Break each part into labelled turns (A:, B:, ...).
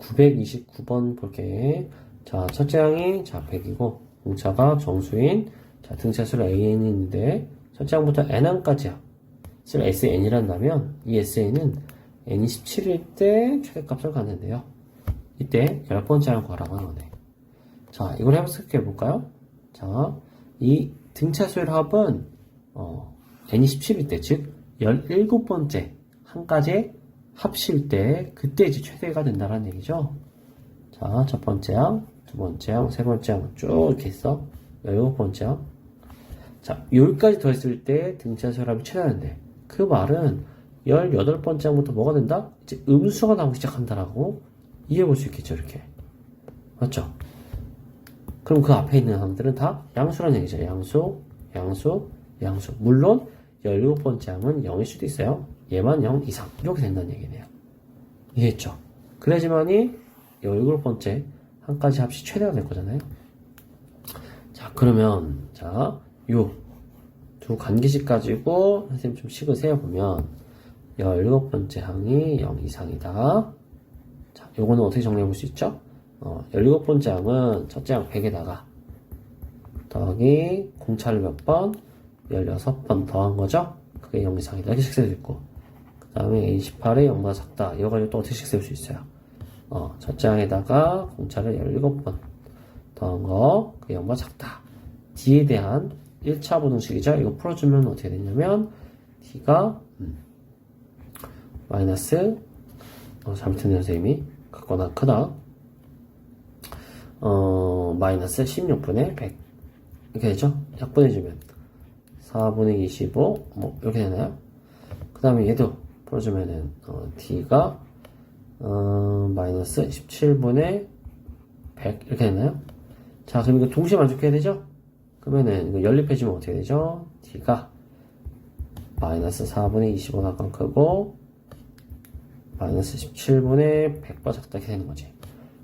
A: 929번 볼게. 자, 첫째 항이 자 100이고 공차가 정수인 자 등차수로 AN이 있는데 첫째 항부터 N항까지야. 쓸 SN이란다면 이 SN은 N이 17일 때 최대값을 갖는데요. 이때 열 번째 항 구하라고 하는 거네. 자, 이걸 해석해 볼까요? 자, 이 등차수의 합은 어, N이 17일 때, 즉 17번째 한까지 합칠 때 그때 이제 최대가 된다는 얘기죠. 자, 첫 번째 항, 두 번째 항, 세 번째 항 쭉 이렇게 있어. 17번째 항. 자, 여기까지 더했을 때 등차수의 합이 최대인데 그 말은 18번째 항부터 뭐가 된다? 이제 음수가 나오기 시작한다라고 이해해 볼 수 있겠죠, 이렇게. 맞죠? 그럼 그 앞에 있는 항들은 다 양수라는 얘기죠. 양수, 양수, 양수. 물론 17번째 항은 0일 수도 있어요. 얘만 0 이상. 이렇게 된다는 얘기네요. 이해했죠? 그래야지만이 17번째 항까지 합이 최대가 될 거잖아요. 자, 그러면, 자, 요두 관계식 가지고 선생님 좀 식을 세어보면 17번째 항이 0 이상이다. 자, 요거는 어떻게 정리해 볼 수 있죠? 어, 17번째 항은 첫째 항 100에다가 더하기 공차를 몇 번? 16번 더한 거죠? 그게 0 이상이다. 이렇게 식세도 있고 그 다음에 A18에 0보다 작다. 이거 가지고 또 어떻게 식세울 수 있어요? 어, 첫째 항에다가 공차를 17번 더한 거, 그게 0보다 작다. D에 대한 1차 부등식이죠? 이거 풀어주면 어떻게 되냐면 D가 음, 마이너스 어, 잘못했네요 선생님이 같거나 크다 어, 마이너스 16분의 100 이렇게 되죠? 약분해주면 4분의 25 뭐 이렇게 되나요? 그 다음에 얘도 풀어주면은 어, D가 어, 마이너스 17분의 100 이렇게 되나요? 자 그럼 이거 동시에 만족해야 되죠? 그러면은 이거 연립해주면 어떻게 되죠? D가 마이너스 4분의 25만큼 크고 마이너스 17분의 100과 작다 이렇게 되는 거지.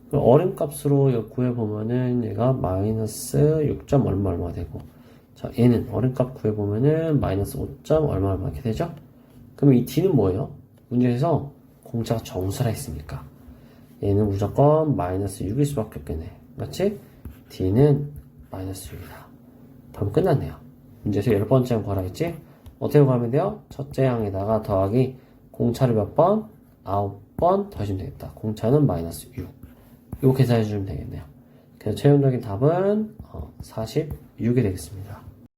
A: 그럼 어림값으로 이거 구해보면은 얘가 마이너스 6점 얼마 얼마 되고 자 얘는 어림값 구해보면은 마이너스 5점 얼마 얼마 이렇게 되죠? 그럼 이 D는 뭐예요? 문제에서 공차가 정수라 했으니까 얘는 무조건 마이너스 6일 수밖에 없겠네. 맞지? D는 마이너스 6이다. 그럼 끝났네요. 문제에서 열 번째 항 구하라 했지? 어떻게 구하면 돼요? 첫째 항에다가 더하기 공차를 몇 번? 아홉 번 더해주면 되겠다. 공차는 마이너스 6. 이거 계산해주면 되겠네요. 그래서 최종적인 답은 어, 46이 되겠습니다.